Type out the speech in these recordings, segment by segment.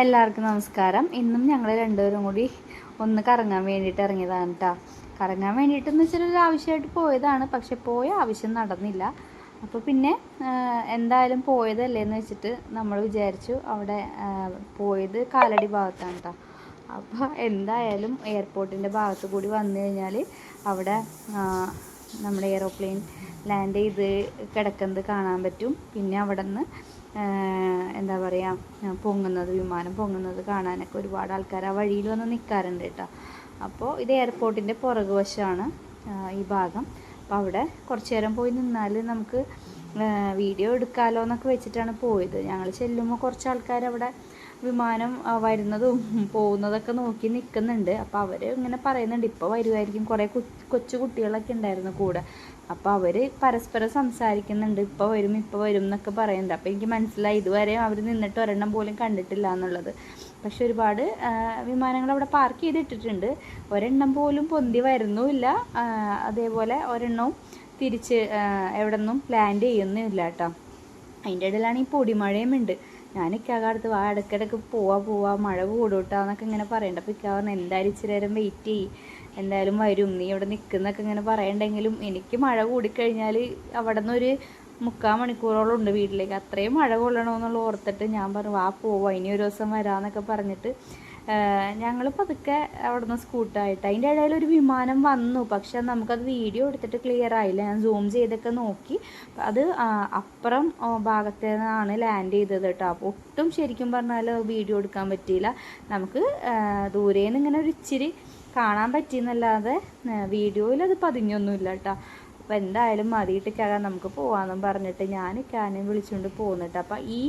എല്ലാവർക്കും നമസ്കാരം. ഇന്നും ഞങ്ങൾ രണ്ടുപേരും കൂടി ഒന്ന് കറങ്ങാൻ വേണ്ടിയിട്ട് ഇറങ്ങിയതാണ് കേട്ടോ കറങ്ങാൻ വേണ്ടിയിട്ടെന്ന് വെച്ചാൽ ഒരു ആവശ്യമായിട്ട് പോയതാണ്. പക്ഷെ പോയ ആവശ്യം നടന്നില്ല. അപ്പോൾ പിന്നെ എന്തായാലും പോയതല്ലേ എന്ന് വെച്ചിട്ട് നമ്മൾ വിചാരിച്ചു അവിടെ പോയത് കാലടി ഭാഗത്താണ് കേട്ടോ അപ്പോൾ എന്തായാലും എയർപോർട്ടിന്റെ ഭാഗത്ത് കൂടി വന്നു കഴിഞ്ഞാൽ അവിടെ നമ്മുടെ എയറോപ്ലെയിൻ ലാൻഡ് ചെയ്ത് കിടക്കുന്നത് കാണാൻ പറ്റും. പിന്നെ അവിടെ നിന്ന് എന്താ പറയുക പൊങ്ങുന്നത് വിമാനം പൊങ്ങുന്നത് കാണാനൊക്കെ ഒരുപാട് ആൾക്കാർ ആ വഴിയിൽ വന്ന് നിൽക്കാറുണ്ട് കേട്ടോ. അപ്പോൾ ഇത് എയർപോർട്ടിന്റെ പുറകു വശമാണ് ഈ ഭാഗം. അപ്പോൾ അവിടെ കുറച്ച് നേരം പോയി നിന്നാൽ നമുക്ക് വീഡിയോ എടുക്കാമല്ലോ എന്നൊക്കെ വെച്ചിട്ടാണ് പോയത്. ഞങ്ങൾ ചെല്ലുമ്പോൾ കുറച്ച് ആൾക്കാർ അവിടെ വിമാനം വരുന്നതും പോകുന്നതൊക്കെ നോക്കി നിൽക്കുന്നുണ്ട് അപ്പോൾ അവർ ഇങ്ങനെ പറയുന്നുണ്ട്. ഇപ്പോൾ വരുമായിരിക്കും കുറേ കൊച്ചു കുട്ടികളൊക്കെ ഉണ്ടായിരുന്നു കൂടെ. അപ്പോൾ അവർ പരസ്പരം സംസാരിക്കുന്നുണ്ട്. ഇപ്പോൾ വരും ഇപ്പോൾ വരും എന്നൊക്കെ പറയുന്നുണ്ട്. അപ്പോൾ എനിക്ക് മനസ്സിലായി. ഇതുവരെ അവർ നിന്നിട്ട് ഒരെണ്ണം പോലും കണ്ടിട്ടില്ല എന്നുള്ളത്. പക്ഷെ ഒരുപാട് വിമാനങ്ങൾ അവിടെ പാർക്ക് ചെയ്തിട്ടിട്ടുണ്ട്. ഒരെണ്ണം പോലും പൊന്തി വരുന്നുമില്ല. അതേപോലെ ഒരെണ്ണവും തിരിച്ച് എവിടെ നിന്നും ലാൻഡ് ചെയ്യുന്നുമില്ല കേട്ടോ. അതിന്റെ ഇടയിലാണ് ഈ പൊടിമഴയും ഉണ്ട്. ഞാൻ ഇക്കാകാലത്ത് വാ ഇടയ്ക്കിടയ്ക്ക് പോവാ പോവാ മഴ കൂടൂട്ടാ എന്നൊക്കെ ഇങ്ങനെ പറയണ്ട. അപ്പോൾ ഇക്ക പറഞ്ഞു എന്തായാലും ഇച്ചിരി നേരം വെയിറ്റ് ചെയ്യ്. എന്തായാലും വരും. നീ ഇവിടെ നിൽക്കുന്നൊക്കെ ഇങ്ങനെ പറയണ്ടെങ്കിലും എനിക്ക് മഴ കൂടിക്കഴിഞ്ഞാൽ അവിടെ നിന്നൊരു മുക്കാൽ മണിക്കൂറോളം ഉണ്ട് വീട്ടിലേക്ക്. അത്രയും മഴ കൊള്ളണമെന്നുള്ള ഓർത്തിട്ട് ഞാൻ പറഞ്ഞു വാ പോവാ. ഇനി ഒരു ദിവസം വരാമെന്നൊക്കെ പറഞ്ഞിട്ട് ഞങ്ങൾ പതുക്കെ അവിടെ നിന്ന് സ്കൂട്ടായിട്ട് അതിന്റെ ഇടയിൽ ഒരു വിമാനം വന്നു. പക്ഷെ നമുക്കത് വീഡിയോ എടുത്തിട്ട് ക്ലിയർ ആയില്ല. ഞാൻ സൂം ചെയ്തൊക്കെ നോക്കി. അത് അപ്പുറം ഭാഗത്തു നിന്നാണ് ലാൻഡ് ചെയ്തത് കേട്ടോ. അപ്പോൾ ഒട്ടും ശരിക്കും പറഞ്ഞാൽ വീഡിയോ എടുക്കാൻ പറ്റിയില്ല. നമുക്ക് ദൂരേന്ന് ഇങ്ങനെ ഒരു ഇച്ചിരി കാണാൻ പറ്റിയെന്നല്ലാതെ വീഡിയോയിൽ അത് പതിഞ്ഞൊന്നുമില്ല കേട്ടോ. അപ്പോൾ എന്തായാലും മതിയിട്ടൊക്കെ നമുക്ക് പോകാമെന്നും പറഞ്ഞിട്ട് ഞാൻ കാനും വിളിച്ചുകൊണ്ട് പോകുന്നുണ്ട് അപ്പോൾ ഈ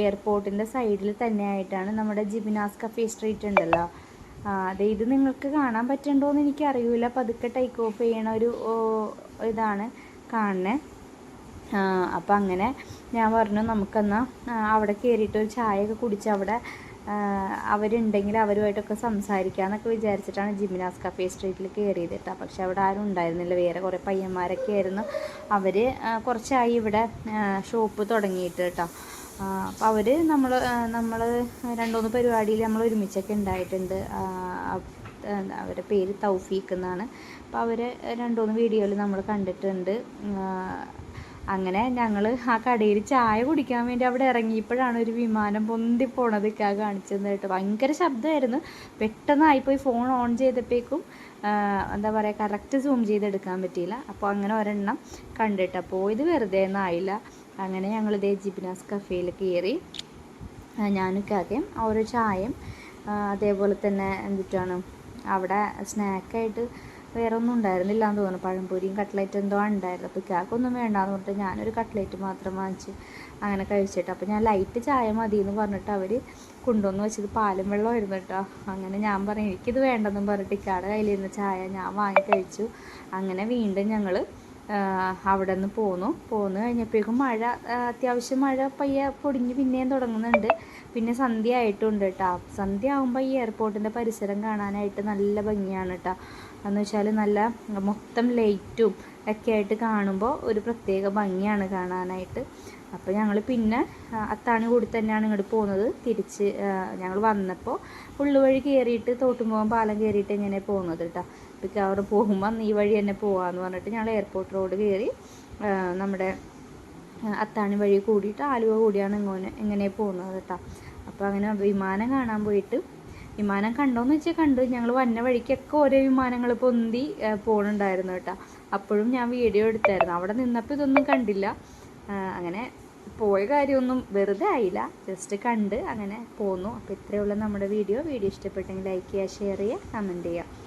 എയർപോർട്ടിന്റെ സൈഡിൽ തന്നെയായിട്ടാണ് നമ്മുടെ ജിബിനാസ് കഫേ സ്ട്രീറ്റ് ഉണ്ടല്ലോ. അതെ ഇത് നിങ്ങൾക്ക് കാണാൻ പറ്റണ്ടോ എന്ന് എനിക്കറിയില്ല പതുക്കെ ടേക്ക് ഓഫ് ചെയ്യണ ഒരു ഇതാണ് കാണുന്നത് അപ്പം അങ്ങനെ ഞാൻ പറഞ്ഞു നമുക്കെന്നാൽ അവിടെ കയറിയിട്ട് ഒരു ചായയൊക്കെ കുടിച്ച് അവിടെ അവരുണ്ടെങ്കിൽ അവരുമായിട്ടൊക്കെ സംസാരിക്കാമെന്നൊക്കെ വിചാരിച്ചിട്ടാണ് ജിമിനാസ് കഫേ സ്ട്രീറ്റിൽ കയറിയത് കേട്ടോ. പക്ഷെ അവിടെ ആരും ഉണ്ടായിരുന്നില്ല. വേറെ കുറേ പയ്യന്മാരൊക്കെ ആയിരുന്നു. അവർ കുറച്ചായി ഇവിടെ ഷോപ്പ് തുടങ്ങിയിട്ട് കേട്ടോ. അപ്പോൾ അവർ നമ്മൾ നമ്മൾ രണ്ടുമൂന്ന് പരിപാടിയിൽ നമ്മൾ ഒരുമിച്ചൊക്കെ ഉണ്ടായിട്ടുണ്ട്. അവരുടെ പേര് തൗഫീഖ് എന്നാണ്. അപ്പോൾ അവരെ രണ്ടുമൂന്ന് വീഡിയോയിൽ നമ്മൾ കണ്ടിട്ടുണ്ട്. അങ്ങനെ ഞങ്ങൾ ആ കടയിൽ ചായ കുടിക്കാൻ വേണ്ടി അവിടെ ഇറങ്ങിയപ്പോഴാണ് ഒരു വിമാനം പൊന്തി പോണത് ഇക്കാ കാണിച്ചത് കേട്ടോ. ഭയങ്കര ശബ്ദമായിരുന്നു. പെട്ടെന്നായിപ്പോയി ഫോൺ ഓൺ ചെയ്തപ്പോഴേക്കും എന്താ പറയുക കറക്റ്റ് സൂം ചെയ്തെടുക്കാൻ പറ്റിയില്ല. അപ്പോൾ അങ്ങനെ ഒരെണ്ണം കണ്ടിട്ട് അപ്പോൾ ഇത് വെറുതെ ഒന്നായില്ല അങ്ങനെ ഞങ്ങൾ ഇതേ ജിബിനാസ് കഫേയിൽ കയറി ആ, ഞാനും കാക്കയും ഓരോ ചായയും അതേപോലെ തന്നെ എന്തിട്ടാണ് അവിടെ സ്നാക്കായിട്ട് വേറെ ഒന്നും ഉണ്ടായിരുന്നില്ല എന്ന് തോന്നുന്നു. പഴംപൊരിയും കട്ട്ലറ്റ് എന്തോ ഉണ്ടായിരുന്നു അപ്പോൾ കാക്കൊന്നും വേണ്ടാന്ന് പറഞ്ഞിട്ട് ഞാനൊരു കട്ട്ലറ്റ് മാത്രം വാങ്ങിച്ച് അങ്ങനെ കഴിച്ചിട്ട്. അപ്പോൾ ഞാൻ ലൈറ്റ് ചായ മതി എന്ന് പറഞ്ഞിട്ട് അവർ കൊണ്ടുവന്ന് വെച്ചത് പാലും വെള്ളമായിരുന്നു കേട്ടോ. അങ്ങനെ ഞാൻ പറഞ്ഞു എനിക്കിത് വേണ്ടെന്നും പറഞ്ഞിട്ട് ഇക്കാടെ കയ്യിലിരുന്ന ചായ ഞാൻ വാങ്ങി കഴിച്ചു. അങ്ങനെ വീണ്ടും ഞങ്ങൾ അവിടെ നിന്ന് പോന്നു. പോന്നു കഴിഞ്ഞപ്പോഴേക്കും മഴ അത്യാവശ്യം മഴ പയ്യെ പൊടിഞ്ഞ് പിന്നെയും തുടങ്ങുന്നുണ്ട്. പിന്നെ സന്ധ്യ ആയിട്ടുണ്ട് കേട്ടോ സന്ധ്യ ആകുമ്പോൾ ഈ എയർപോർട്ടിന്റെ പരിസരം കാണാനായിട്ട് നല്ല ഭംഗിയാണ് കേട്ടോ എന്ന് വെച്ചാൽ നല്ല മൊത്തം ലൈറ്റും ഒക്കെ ആയിട്ട് കാണുമ്പോൾ ഒരു പ്രത്യേക ഭംഗിയാണ് കാണാനായിട്ട്. അപ്പോൾ ഞങ്ങൾ പിന്നെ അത്താണി കൂടി തന്നെയാണ് ഇങ്ങോട്ട് പോകുന്നത് തിരിച്ച് ഞങ്ങൾ വന്നപ്പോൾ ഉള്ളുവഴി കയറിയിട്ട് തോട്ടുമുഖം പാലം കയറിയിട്ട് ഇങ്ങനെ പോകുന്നത് കേട്ടോ അപ്പോൾ അവിടെ പോകുമ്പോൾ ഈ വഴി തന്നെ പോകാമെന്ന് പറഞ്ഞിട്ട് ഞങ്ങൾ എയർപോർട്ട് റോഡ് കയറി നമ്മുടെ അത്താണി വഴി കൂടിയിട്ട് ആലുവ കൂടിയാണ് ഇങ്ങനെ ഇങ്ങനെ പോകുന്നത് കേട്ടോ അപ്പോൾ അങ്ങനെ വിമാനം കാണാൻ പോയിട്ട് വിമാനം കണ്ടോന്ന് വെച്ചാൽ കണ്ടു. ഞങ്ങൾ വന്ന വഴിക്കൊക്കെ ഓരോ വിമാനങ്ങൾ പൊന്തി പോകണുണ്ടായിരുന്നു കേട്ടോ അപ്പോഴും ഞാൻ വീഡിയോ എടുത്തായിരുന്നു. അവിടെ നിന്നപ്പോൾ ഇതൊന്നും കണ്ടില്ല. അങ്ങനെ പോയ കാര്യമൊന്നും വെറുതെ ആയില്ല. ജസ്റ്റ് കണ്ട് അങ്ങനെ പോന്നു. അപ്പോൾ ഇത്രയുള്ള നമ്മുടെ വീഡിയോ വീഡിയോ ഇഷ്ടപ്പെട്ടെങ്കിൽ ലൈക്ക് ചെയ്യുക ഷെയർ ചെയ്യുക കമന്റ് ചെയ്യുക.